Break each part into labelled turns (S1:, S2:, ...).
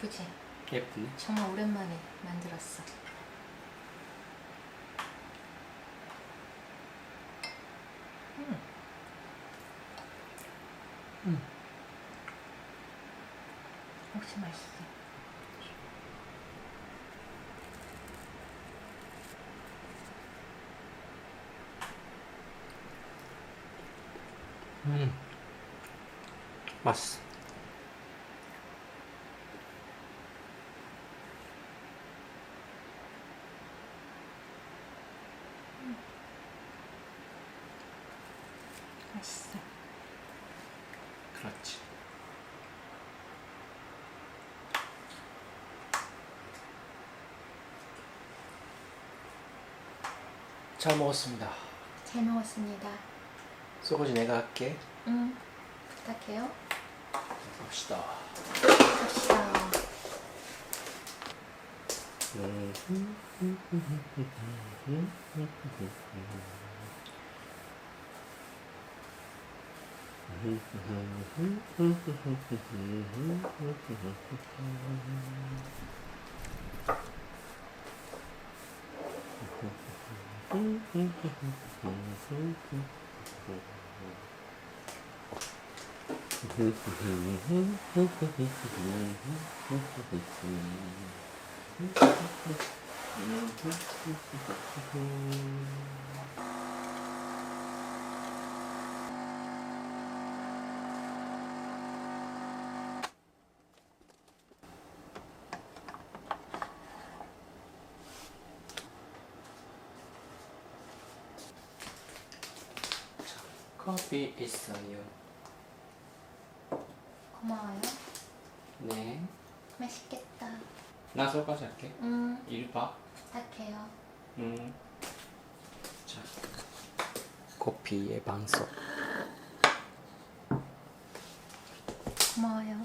S1: 그치?
S2: 예쁘네.
S1: 정말 오랜만에 만들었어. 음.
S2: 음.
S1: 혹시 맛있어?
S2: 음. 맛있어.
S3: 잘 먹었습니다.
S1: 잘 먹었습니다.
S3: 소고지 내가 할게.
S1: 응. 부탁해요.
S3: 봅시다.
S1: 갑시다. フフフフフフフフフフフフフフフフ
S2: 커피 있어요.
S1: 고마워요.
S2: 네.
S1: 맛있겠다.
S2: 나 설거지 할게.
S1: 응.
S2: 이리 봐.
S1: 부탁해요.
S2: 음. 자. 커피의 방석.
S1: 고마워요.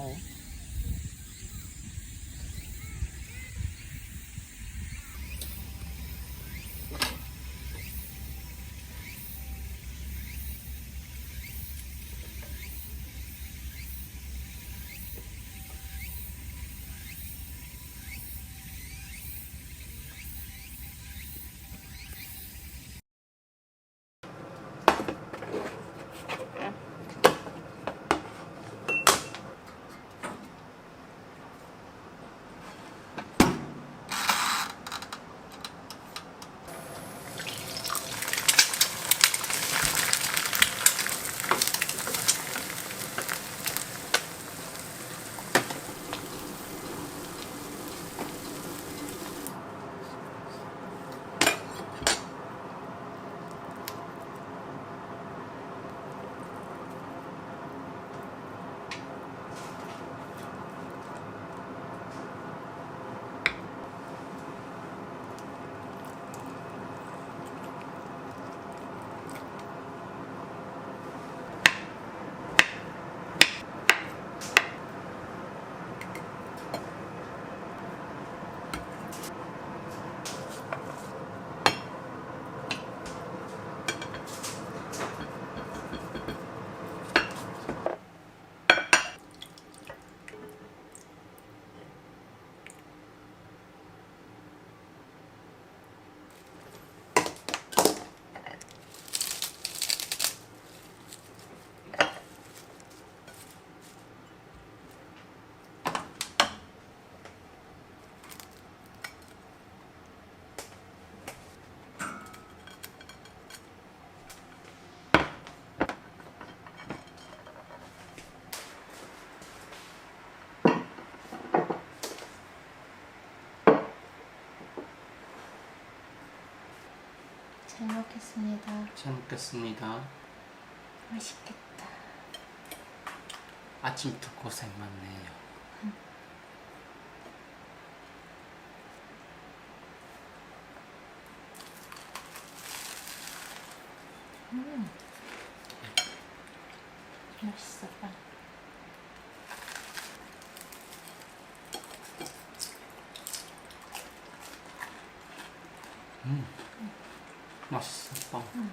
S2: 고마
S1: 잘 먹겠습니다.
S2: 잘 먹겠습니다.
S1: 맛있겠다.
S2: 아침부터 고생 많네요.
S1: 음. 맛있어, 빵.
S2: 맛있어, 빵.
S1: 음.